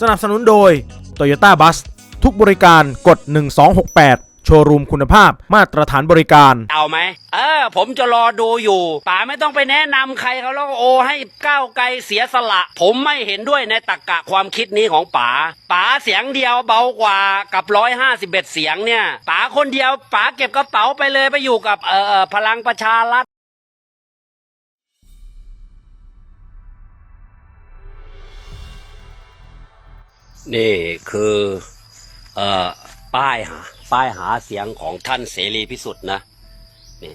สนับสนุนโดย Toyota Bus ทุกบริการกด 1268 โชว์รูมคุณภาพมาตรฐานบริการ เอาไหม เออ ผมจะรอดูอยู่ ป๋าไม่ต้องไปแนะนำใครเขาแล้วก็โอให้ก้าวไกลเสียสละ ผมไม่เห็นด้วยในตรรกะความคิดนี้ของป๋า ป๋าเสียงเดียวเบากว่ากับร้อยห้าสิบเอ็ดเสียงเนี่ย ป๋าคนเดียวป๋าเก็บกระเป๋าไปเลยไปอยู่กับเออเอ่อพลังประชารัฐ นี่คือเอ่อป้ายหาป้ายหาเสียงของท่านเสรีพิสุทธิ์นะนี่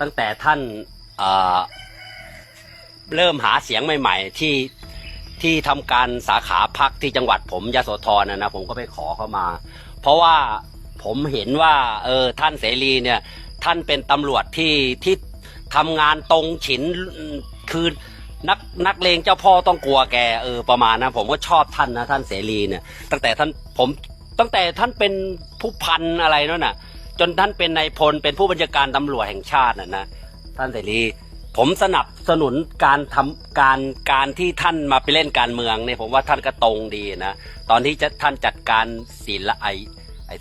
ตั้งแต่ท่านเอ่อเริ่มหาเสียงใหม่ ๆ ที่ที่ทำการสาขาพักที่จังหวัดผมยโสธรนะนะผมก็ไปขอเข้ามา เพราะว่าผมเห็นว่าเออท่านเสรีเนี่ยท่านเป็นตำรวจที่ที่ทำงานตรงฉินคือ นักนักเลงเจ้าพ่อต้องกลัวแกเออประมาณนะผมก็ชอบท่านนะท่านเสรีเนี่ย ตั้งแต่ท่านผมตั้งแต่ท่านเป็นผู้พันอะไรนั่นน่ะ จนท่านเป็นนายพลเป็นผู้บัญชาการตำรวจแห่งชาติน่ะนะท่านเสรี ผมสนับสนุนการทำการการที่ท่านมาไปเล่นการเมืองเนี่ยผมว่าท่านก็ตรงดีนะตอนที่จะท่านจัดการศีละไอ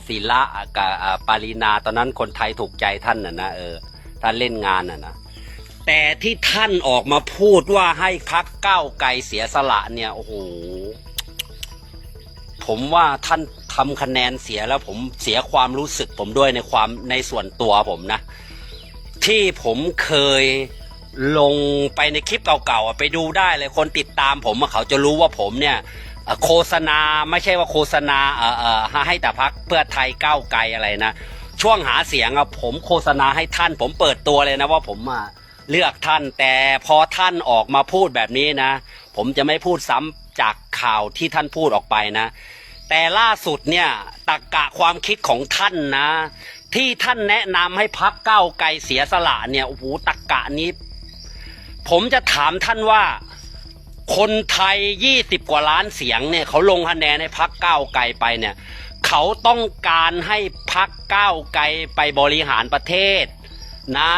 ศีละกับอ่าปารีนาตอนนั้นคนไทยถูกใจท่านน่ะนะเออท่านเล่นงานน่ะนะ แต่ที่ท่านออกมาพูดว่าให้พักก้าวไกลเสียสละเนี่ย โอ้โห ผมว่าท่านทำคะแนนเสียแล้วผมเสียความรู้สึกผมด้วยในความในส่วนตัวผมนะ ที่ผมเคยลงไปในคลิปเก่าๆไปดูได้เลยคนติดตามผมเขาจะรู้ว่าผมเนี่ยโฆษณาไม่ใช่ว่าโฆษณาเอ่อเอ่อให้แต่พักเพื่อไทยก้าวไกลอะไรนะ ช่วงหาเสียงอะผมโฆษณาให้ท่านผมเปิดตัวเลยนะว่าผมอะ เลือกท่านแต่พอท่านออกมาพูดแบบนี้นะ ผมจะไม่พูดซ้ำจากข่าวที่ท่านพูดออกไปนะ แต่ล่าสุดเนี่ยตักกะความคิดของท่านนะ ที่ท่านแนะนำให้พักเก้าไกลเสียสละเนี่ยโอ้โหตักกะนี้ ผมจะถามท่านว่าคนไทยยี่สิบกว่าล้านเสียงเนี่ยเขาลงคะแนนให้พักก้าวไกลไปเนี่ย เขาต้องการให้พักก้าวไกลไปบริหารประเทศนะ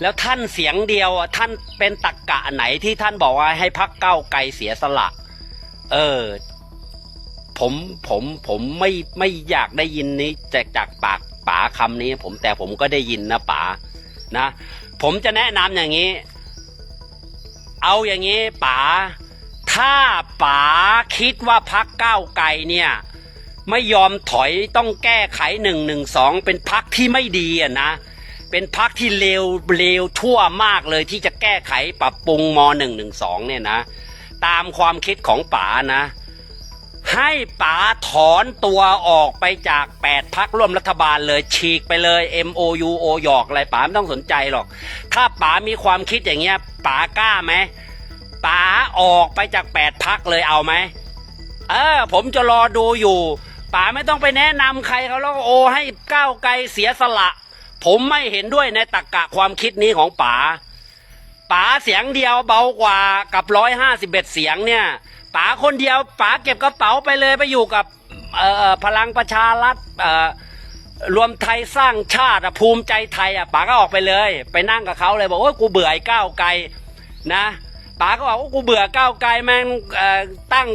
แล้วท่านเสียงเดียวอะท่านเป็นตักกะไหนที่ท่านบอกว่าให้พักเก้าไกลเสียสละ เออ ผมผมผมไม่ไม่อยากได้ยินนี้จากจากปากป๋าคำนี้ ผมแต่ผมก็ได้ยินนะป๋านะ ผมจะแนะนำอย่างนี้ เอาอย่างนี้ป๋าถ้าป๋าคิดว่าพักเก้าไกลเนี่ย ไม่ยอมถอยต้องแก้ไขหนึ่งหนึ่งสองเป็นพักที่ไม่ดีอะนะ เป็นพักที่เลวเลวทั่วมากเลยที่จะแก้ไขปรับปรุงมหนึ่งหนึ่งสองเนี่ยนะ ตามความคิดของป๋านะ ให้ป๋าถอนตัวออกไปจากแปดพักร่วมรัฐบาลเลยฉีกไปเลย MOU โอหยอกอะไรป๋าไม่ต้องสนใจหรอก ถ้าป๋ามีความคิดอย่างเงี้ยป๋ากล้าไหมป๋าออกไปจากแปดพักเลยเอาไหมเออผมจะรอดูอยู่ป๋าไม่ต้องไปแนะนำใครเขาแล้วโอให้ก้าวไกลเสียสละ ผมไม่เห็นด้วยในตรรกะความคิดนี้ของป๋าป๋าเสียงเดียวเบากว่ากับร้อยห้าสิบเอ็ดเสียงเนี่ยป๋าคนเดียวป๋าเก็บกระเป๋าไปเลยไปอยู่กับเอ่อพลังประชารัฐเอ่อรวมไทยสร้างชาติภูมิใจไทยอะป๋าก็ออกไปเลย ไปนั่งกับเขาเลยบอกว่ากูเบื่อไอ้ก้าวไกลนะป๋าก็บอกว่ากูเบื่อก้าวไกลแม่งเอ่อตั้ง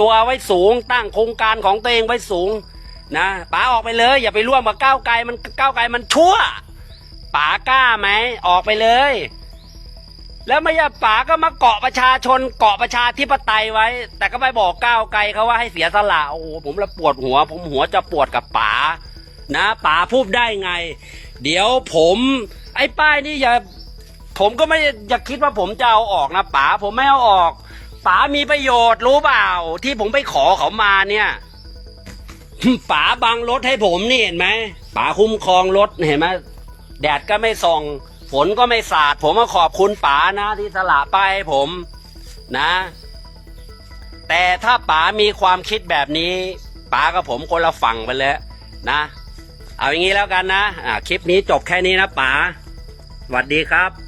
ตัวไว้สูง ตั้งโครงการของตัวเองไว้สูง นะป๋าออกไปเลย อย่าไปร่วมกับก้าวไกลมันก้าวไกลมันชั่วป๋ากล้าไหมออกไปเลย แล้วไม่ใช่ป๋าก็มาเกาะประชาชนเกาะประชาธิปไตยไว้ แต่ก็ไปบอกก้าวไกลเขาว่าให้เสียสละโอ้โหผมละปวดหัว ผมหัวจะปวดกับป๋านะป๋าพูดได้ไง เดี๋ยวผม ไอ้ป้ายนี่อย่าผมก็ไม่อย่าคิดว่าผมจะเอาออกนะป๋าผมไม่เอาออกป๋ามีประโยชน์รู้เปล่า ที่ผมไปขอเขามาเนี่ย ป๋าบังรถให้ผมนี่เห็นไหมป๋าคุ้มครองรถเห็นไหมแดดก็ไม่ส่อง ฝนก็ไม่สาด ผมก็ขอบคุณป๋านะ ที่สละป้ายให้ผมนะ แต่ถ้าป๋ามีความคิดแบบนี้ป๋ากับผมคนละฝั่งไปเลยนะ เอาอย่างนี้แล้วกันนะอ่าคลิปนี้จบแค่นี้นะป๋าสวัสดีครับ